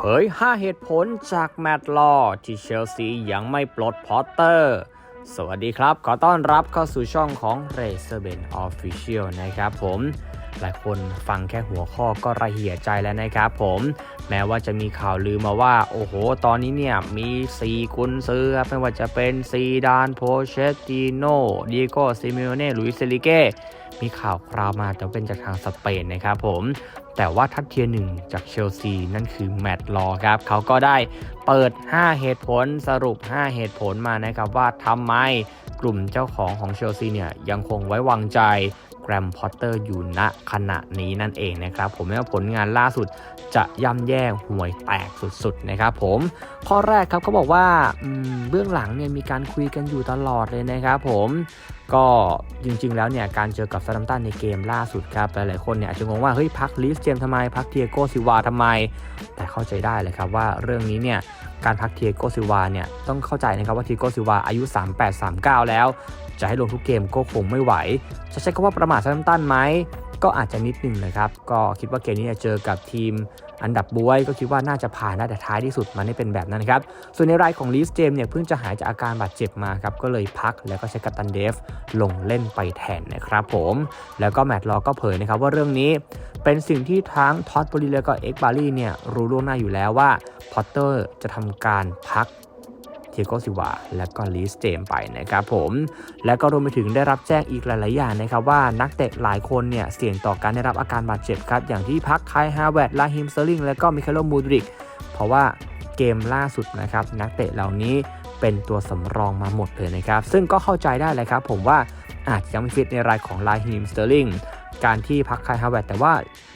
เผย 5 เหตุผลจากแมตต์ลอที่เชลซียังไม่ปลดพอตเตอร์ สวัสดีครับ ขอต้อนรับเข้าสู่ช่องของ r a z o r b e n Official นะครับผม หลายคนฟังแค่หัวข้อก็ระเหี่ยใจแล้วนะครับผมแม้ว่าจะมีข่าวลือมาว่า โอ้โห ตอนนี้เนี่ยมี4กุนซื้อครับไม่ว่าจะเป็นซีดานโพเชตติโนดิโกซิมิโอเน่ลุยเซลิเก้มีข่าวคราวมาแต่เป็นจากทางสเปนนะครับผมแต่ว่าทัดเทียร์หนึ่งจากเชลซี นั่นคือแมตต์ลอครับเขาก็ได้เปิด 5 เหตุผลสรุป 5 เหตุผลมานะครับว่าทำไมกลุ่มเจ้าของของเชลซีเนี่ยยังคงไว้วางใจ แกรมพอตเตอร์อยู่ณขณะนี้นั่นเองนะครับ ผมว่าผลงานล่าสุดจะย่ำแย่ห่วยแตกสุดๆนะครับผมข้อแรกครับเขาบอกว่าเบื้องหลังเนี่ยมีการคุยกันอยู่ตลอดเลยนะครับผมก็จริงๆ แล้วเนี่ยการเจอกับซาดัมตันในเกมล่าสุดครับหลายๆคนเนี่ยอาจจะงงว่าเฮ้ยพักลิสเจมทำไมพักเทียโกซิวาทำไม แต่เข้าใจได้เลยครับว่าเรื่องนี้เนี่ยการพักเทียโกซิวาเนี่ยต้องเข้าใจนะครับว่าเทียโกซิวาอายุ 38-39 แล้ว จะให้ลงทุกเกมก็คงไม่ไหว จะใช้คำว่าประมาทซาดัมตันไหมก็อาจจะนิดนึงนะครับ ก็คิดว่าเกมนี้จะเจอกับทีมอันดับบวย ก็คิดว่าน่าจะผ่านได้แต่ท้ายที่สุดมันไม่เป็นแบบนั้นครับ ส่วนในรายของลิสเจมเนี่ยเพิ่งจะหายจากอาการบาดเจ็บมาครับ ก็เลยพักแล้วก็ใช้กัปตันเดฟลงเล่นไปแทนนะครับผม แล้วก็แมตต์ลอก็เผยนะครับว่าเรื่องนี้เป็นสิ่งที่ทั้งท็อตบริแล้วก็เอ็กบารี่เนี่ยรู้ล่วงหน้าอยู่แล้วว่าพอตเตอร์จะทำการพัก ทียโกซิวาและก็ลิสเจมไปนะครับผมแล้วก็รวมไปถึงได้รับแจ้งอีกหลาย ๆ อย่างนะครับว่านักเตะหลายคนเนี่ยเสี่ยงต่อการได้รับอาการบาดเจ็บครับ อย่างที่พักไคฮาแวร์ดลาฮิมสเตอร์ลิงและก็มิคาโลมูดริก เพราะว่าเกมล่าสุดนะครับนักเตะเหล่านี้เป็นตัวสำรองมาหมดเลยนะครับ ซึ่งก็เข้าใจได้เลยครับผมว่าอาจจะยังไม่ฟิตในรายของลาฮิมสเตอร์ลิง การที่พักขายฮาแวร์ดแต่ว่า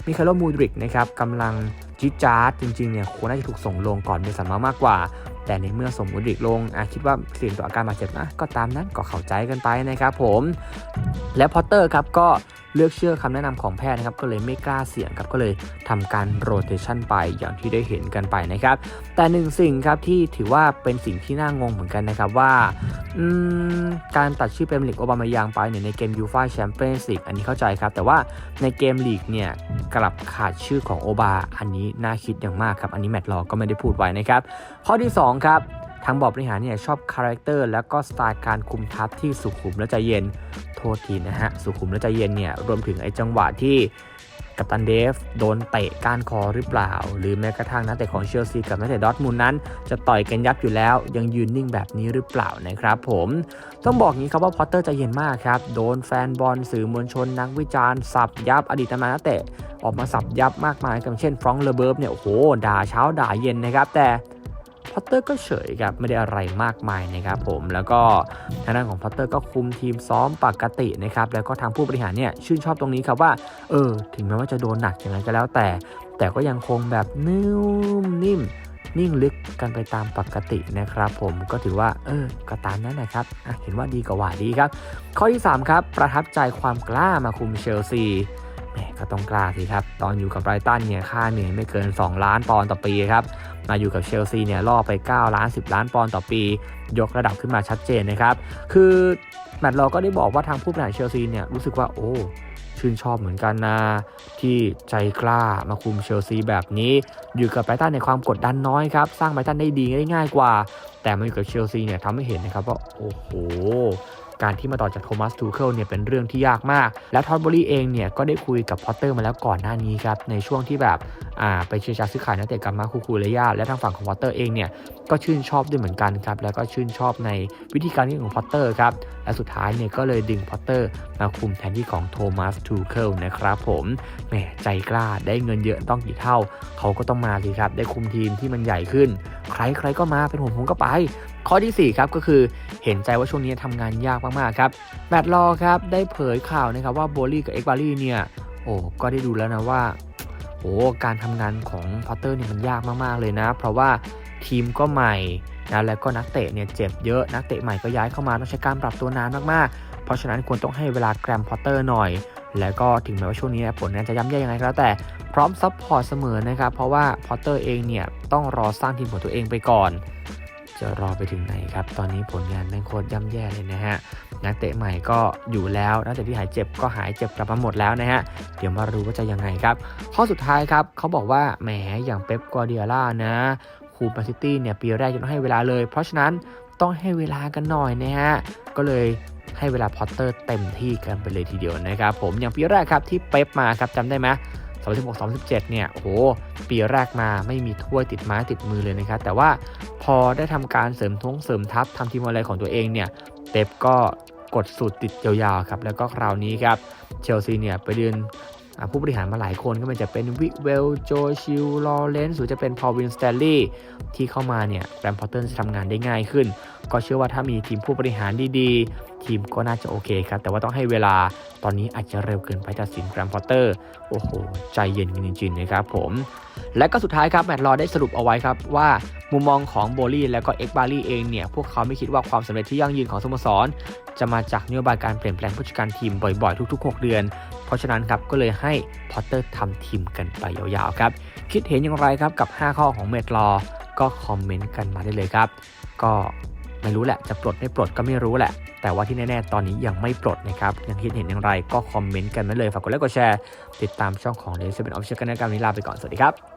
มิคาโลมูดริกนะครับกำลังจิจาร์ดจริงๆเนี่ยควรน่าจะถูกส่งลงก่อนเป็นสำมากกว่า แต่ในเมื่อสมมุติลงอาคิดว่าเสี่ยงต่ออาการบาดเจ็บนะ ก็ตามนั้นก็เข้าใจกันไปนะครับผม และพอตเตอร์ครับก็ เลือกเชื่อคำแนะนำของแพทย์นะครับก็เลยไม่กล้าเสี่ยงครับก็เลยทำการโรเตชันไปอย่างที่ได้เห็นกันไปนะครับ แต่หนึ่งสิ่งครับที่ถือว่าเป็นสิ่งที่น่างงเหมือนกันนะครับว่าการตัดชื่อเป็นลีกโอบามายางไปเนี่ยในเกมยูฟาแชมเปี้ยนส์ลีกอันนี้เข้าใจครับ แต่ว่าในเกมลีกเนี่ยกลับขาดชื่อของโอบาอันนี้น่าคิดอย่างมากครับ อันนี้แมตต์ลอก็ไม่ได้พูดไว้นะครับ ข้อที่ 2 ครับ ทางบอร์ดบริหารเนี่ยชอบคาแรคเตอร์แล้วก็สไตล์การคุมทัพที่สุขุมและใจเย็น โทษทีนะฮะ สุขุมและใจเย็นเนี่ยรวมถึงไอ้จังหวะที่กัปตันเดฟโดนเตะก้านคอหรือเปล่า หรือแม้กระทั่งนักเตะของเชลซีกับนักเตะดอทมุนด์นั้น จะต่อยกันยับอยู่แล้ว ยังยืนนิ่งแบบนี้หรือเปล่านะครับผมต้องบอกงี้ครับว่าพอตเตอร์ใจเย็นมากครับ โดนแฟนบอลสื่อมวลชนนักวิจารณ์สับยับอดีตตำนานนักเตะออกมาสับยับมากมายกับเช่นฟรองก์เลเบิร์ฟเนี่ยโอ้โหด่าเช้าด่าเย็นนะครับแต่ พอตเตอร์ก็เฉยครับไม่ได้อะไรมากมายนะครับผมแล้วก็ทางด้านของพอตเตอร์ก็คุมทีมซ้อมปกตินะครับแล้วก็ทางผู้บริหารเนี่ยชื่นชอบตรงนี้ครับว่าเออถึงแม้ว่าจะโดนหนักอย่างไรก็แล้วแต่ แต่ก็ยังคงแบบนุ่มนิ่มนิ่งลึกกันไปตามปกตินะครับ ผมก็ถือว่า เออก็ตามนั้นนะครับเห็นว่าดีกว่าดีครับ ข้อที่ 3 ครับ ประทับใจความกล้ามาคุมเชลซีแหมก็ต้องกล้าสิครับ ตอนอยู่กับไบรตันเนี่ยค่าเหนื่อยไม่เกิน 2 ล้านปอนด์ต่อปีครับ มาอยู่กับเชลซีเนี่ยล่อไป 9 ล้าน 10 ล้านปอนด์ต่อปี ยกระดับขึ้นมาชัดเจนนะครับ คือแมตต์เราก็ได้บอกว่าทางผู้บริหารเชลซีเนี่ยรู้สึกว่าโอ้ชื่นชอบเหมือนกันนะที่ใจกล้ามาคุมเชลซีแบบนี้อยู่กับไบตันในความกดดันน้อยครับ สร้างไบตันได้ดีได้ง่ายกว่า แต่มาอยู่กับเชลซีเนี่ยทำให้เห็นนะครับว่าโอ้โห การที่มาต่อจากโทมัสทูเคิลเนี่ยเป็นเรื่องที่ยากมาก และทอดบรีเองเนี่ยก็ได้คุยกับพอตเตอร์มาแล้วก่อนหน้านี้ครับในช่วงที่แบบอ่าไปเชียร์ชาซื้อขายนักเตะกับมาคูคูเลยาและทางฝั่งของพอตเตอร์เองเนี่ยก็ชื่นชอบด้วยเหมือนกันครับแล้วก็ชื่นชอบในวิธีการเล่นของพอตเตอร์ครับและสุดท้ายเนี่ยก็เลยดึงพอตเตอร์มาคุมแทนที่ของโทมัสทูเคิลนะครับผมแหมใจกล้าได้เงินเยอะต้องกี่เท่า เขาก็ต้องมาสิครับได้คุมทีมที่มันใหญ่ขึ้น ใครใครก็มาเป็นผมผมก็ไป ข้อที่4ครับก็คือเห็นใจว่าช่วงนี้ทำงานยากมมากๆครับแมตต์ลอครับได้เผยข่าวนะครับว่าโบลี่กับเอ็กบารีเนี่ยโอ้ก็ได้ดูแล้วนะว่าโอ้การทำงานของพอตเตอร์เนี่ยมันยากมากๆเลยนะ เพราะว่าทีมก็ใหม่นะแล้วก็นักเตะเนี่ยเจ็บเยอะนักเตะใหม่ก็ย้ายเข้ามาต้องใช้การปรับตัวนานมากๆ เพราะฉะนั้นควรต้องให้เวลาแกรมพอตเตอร์หน่อย แล้วก็ถึงแม้ว่าช่วงนี้ผลงานจะย่ำแย่ยังไงก็แล้วแต่พร้อมซัพพอร์ตเสมอนะครับเพราะว่าพอตเตอร์เองเนี่ยต้องรอสร้างทีมของตัวเองไปก่อน จะรอไปถึงไหนครับ ตอนนี้ผลงานแม่งโคตรย่ำแย่เลยนะฮะ นักเตะใหม่ก็อยู่แล้วนักเตะที่หายเจ็บก็หายเจ็บกลับมาหมดแล้วนะฮะ เดี๋ยวมารู้ว่าจะยังไงครับ ข้อสุดท้ายครับเขาบอกว่าแหมอย่างเป๊ปกัวเดียล่านะคูแมนซิตี้เนี่ยปีแรกจะต้องให้เวลาเลย เพราะฉะนั้นต้องให้เวลากันหน่อยนะฮะ ก็เลยให้เวลาพอตเตอร์เต็มที่กันไปเลยทีเดียวนะครับผมอย่างปีแรกครับที่เป๊ปมาครับจำได้ไหม2016 2017 เนี่ย โอ้โห ปีแรกมาไม่มีถ้วยติดไม้ติดมือเลยนะครับ แต่ว่า พอได้ทำการเสริมท้งเสริมทัพทำทีมอะไรของตัวเองเนี่ยเป๊ปก็กดสูตรติดยาวๆครับแล้วก็คราวนี้ครับเชลซีเนี่ยไปเดินอ่า ผู้บริหารมาหลายคนก็มันจะเป็นวิเวลโจชิลลอเรนซ์หรือจะเป็นพอลวินสแตลลี่ที่เข้ามาเนี่ยแรมพอตเตอร์จะทำงานได้ง่ายขึ้น ก็เชื่อว่าถ้ามีทีมผู้บริหารดีๆ ทีมก็น่าจะโอเคครับ แต่ว่าต้องให้เวลาตอนนี้อาจจะเร็วเกินไปตัดสินแรมพอตเตอร์โอ้โห ใจเย็นกันจริงๆนะครับผม และก็สุดท้ายครับแมตต์ลอได้สรุปเอาไว้ครับว่ามุมมองของโบลี่และก็เอ็กบารี่เองเนี่ย พวกเขาไม่คิดว่าความสำเร็จที่ยั่งยืนของสโมสร จะมาจากนโยบายการเปลี่ยนแปลงผู้จัดการทีมบ่อยๆ ทุกๆ 6 เดือน ราะฉะนั้นครับก็เลยให้พอตเตอร์ทำทีมกันไปยาวๆครับ คิดเห็นอย่างไรครับกับ 5 ข้อของเมดลอก็คอมเมนต์กันมาได้เลยครับ ก็ไม่รู้แหละจะปลดไม่ปลดก็ไม่รู้แหละ แต่ว่าที่แน่ๆ ตอนนี้ยังไม่ปลดนะครับยังคิดเห็นอย่างไรก็คอมเมนต์กันมาเลยฝากกดไลค์กดแชร์ติดตามช่องของเลสเป็นออฟฟิเชียลกันนการวันนี้ลาไปก่อนสวัสดีครับ